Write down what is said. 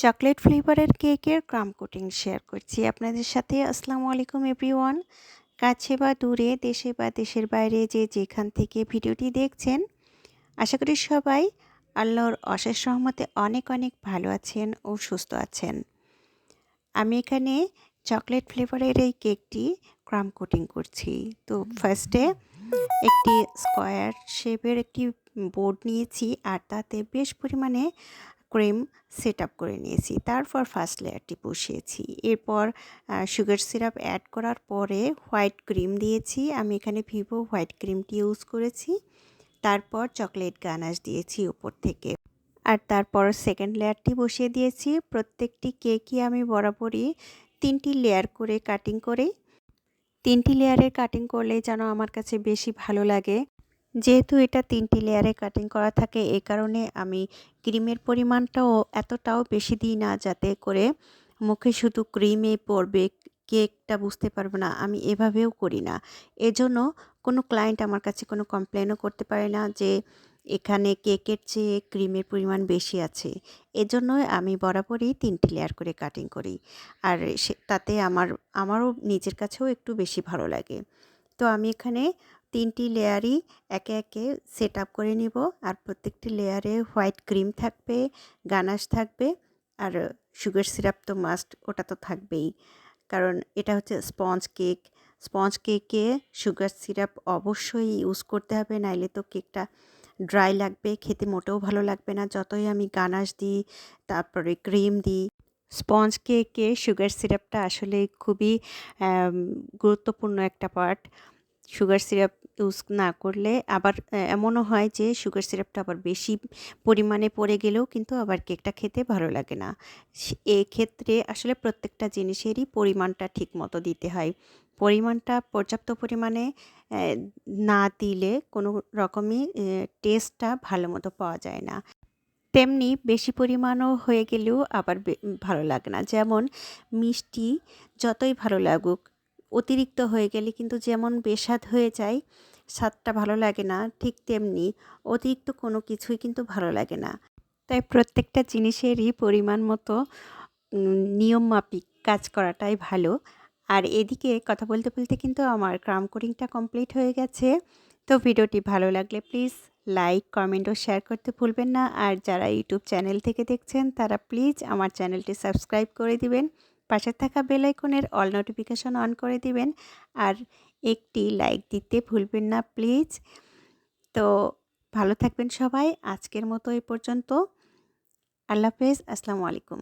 Chocolate ফ্লেভারের কেকের ক্রাম coating share করছি আপনাদের সাথে। আসসালামু আলাইকুম, এভরিওয়ান। কাছে বা দূরে, দেশে বা দেশের বাইরে যে যেখান থেকে ভিডিওটি দেখছেন, আশা করি সবাই আল্লাহর অশেষ সহমতে অনেক অনেক ভালো আছেন ও সুস্থ আছেন। আমি এখানে চকলেট ফ্লেভারের এই কেকটি ক্রাম কোটিং করছি। তো ফার্স্টে একটি স্কোয়ার শেপের একটি বোর্ড নিয়েছি আর তাতে বেশ পরিমাণে ক্রিম সেট আপ করে নিয়েছি। তারপর ফার্স্ট লেয়ারটি বসিয়েছি। এরপর সুগার সিরাপ অ্যাড করার পরে হোয়াইট ক্রিম দিয়েছি। আমি এখানে ভিভো হোয়াইট ক্রিমটি ইউজ করেছি। তারপর চকলেট গানাশ দিয়েছি উপর থেকে। আর তারপর সেকেন্ড লেয়ারটি বসিয়ে দিয়েছি। প্রত্যেকটি কেকই আমি বরাবরই তিনটি লেয়ার করে কাটিং করে। তিনটি লেয়ারের কাটিং করলে যেন আমার কাছে বেশি ভালো লাগে। যেহেতু এটা তিনটি লেয়ারে কাটিং করা থাকে এই কারণে আমি ক্রিমের পরিমাণটাও এতটাও বেশি দিই না যাতে করে মুখে শুধু ক্রিমে পড়বে কেকটা বুঝতে পারবে না। আমি এভাবেও করি না। এজন্য কোনো ক্লায়েন্ট আমার কাছে কোনো কমপ্লেনও করতে পারে না যে এখানে কেকের চেয়ে ক্রিমের পরিমাণ বেশি আছে। এজন্যই আমি বরাবরই তিনটি লেয়ার করে কাটিং করি। আর তাতে আমার, আমারও নিজের কাছেও একটু বেশি ভালো লাগে। তো আমি এখানে তিনটি লেয়ারই একে একে সেট আপ করে নিব। আর প্রত্যেকটি লেয়ারে হোয়াইট ক্রিম থাকবে, গানাশ থাকবে, আর সুগার সিরাপ তো মাস্ট, ওটা তো থাকবেই। কারণ এটা হচ্ছে স্পঞ্জ কেক। স্পঞ্জ কেকে সুগার সিরাপ অবশ্যই ইউজ করতে হবে, নাইলে তো কেকটা ড্রাই লাগবে, খেতে মোটেও ভালো লাগবে না। যতই আমি গানাশ দিই, তারপরে ক্রিম দিই, স্পঞ্জ কেকে সুগার সিরাপটা আসলে খুবই গুরুত্বপূর্ণ একটা পার্ট। সুগার সিরাপ ইউজ না করলে আবার এমনও হয় যে সুগার সিরাপটা আবার বেশি পরিমাণে পড়ে গেলেও কিন্তু আবার কেকটা খেতে ভালো লাগে না। এক্ষেত্রে আসলে প্রত্যেকটা জিনিসেরই পরিমাণটা ঠিক মতো দিতে হয়। পরিমাণটা পর্যাপ্ত পরিমাণে না দিলে কোনো রকমই টেস্টটা ভালো মতো পাওয়া যায় না। তেমনি বেশি পরিমাণও হয়ে গেলেও আবার ভালো লাগে না। যেমন মিষ্টি যতই ভালো লাগুক অতিরিক্ত হয়ে গেলে কিন্তু যেমন বেস্বাদ হয়ে যায়, স্বাদটা ভালো লাগে না, ঠিক তেমনি অতিরিক্ত কোনো কিছুই কিন্তু ভালো লাগে না। তাই প্রত্যেকটা জিনিসেরই পরিমাণ মতো নিয়ম মাফিক কাজ করাটাই ভালো। আর এদিকে কথা বলতে বলতে কিন্তু আমার ক্রাম কোডিংটা কমপ্লিট হয়ে গেছে। তো ভিডিওটি ভালো লাগলে প্লিজ লাইক, কমেন্ট ও শেয়ার করতে ভুলবেন না। আর যারা ইউটিউব চ্যানেল থেকে দেখছেন, তারা প্লিজ আমার চ্যানেলটি সাবস্ক্রাইব করে দিবেন। পাশে থাকা বেল আইকনের অল নোটিফিকেশন অন করে দিবেন আর একটি লাইক দিতে ভুলবেন না, প্লিজ। তো ভালো থাকবেন সবাই। আজকের মতো এই পর্যন্ত। আল্লাহ হাফেজ। আসসালামু আলাইকুম।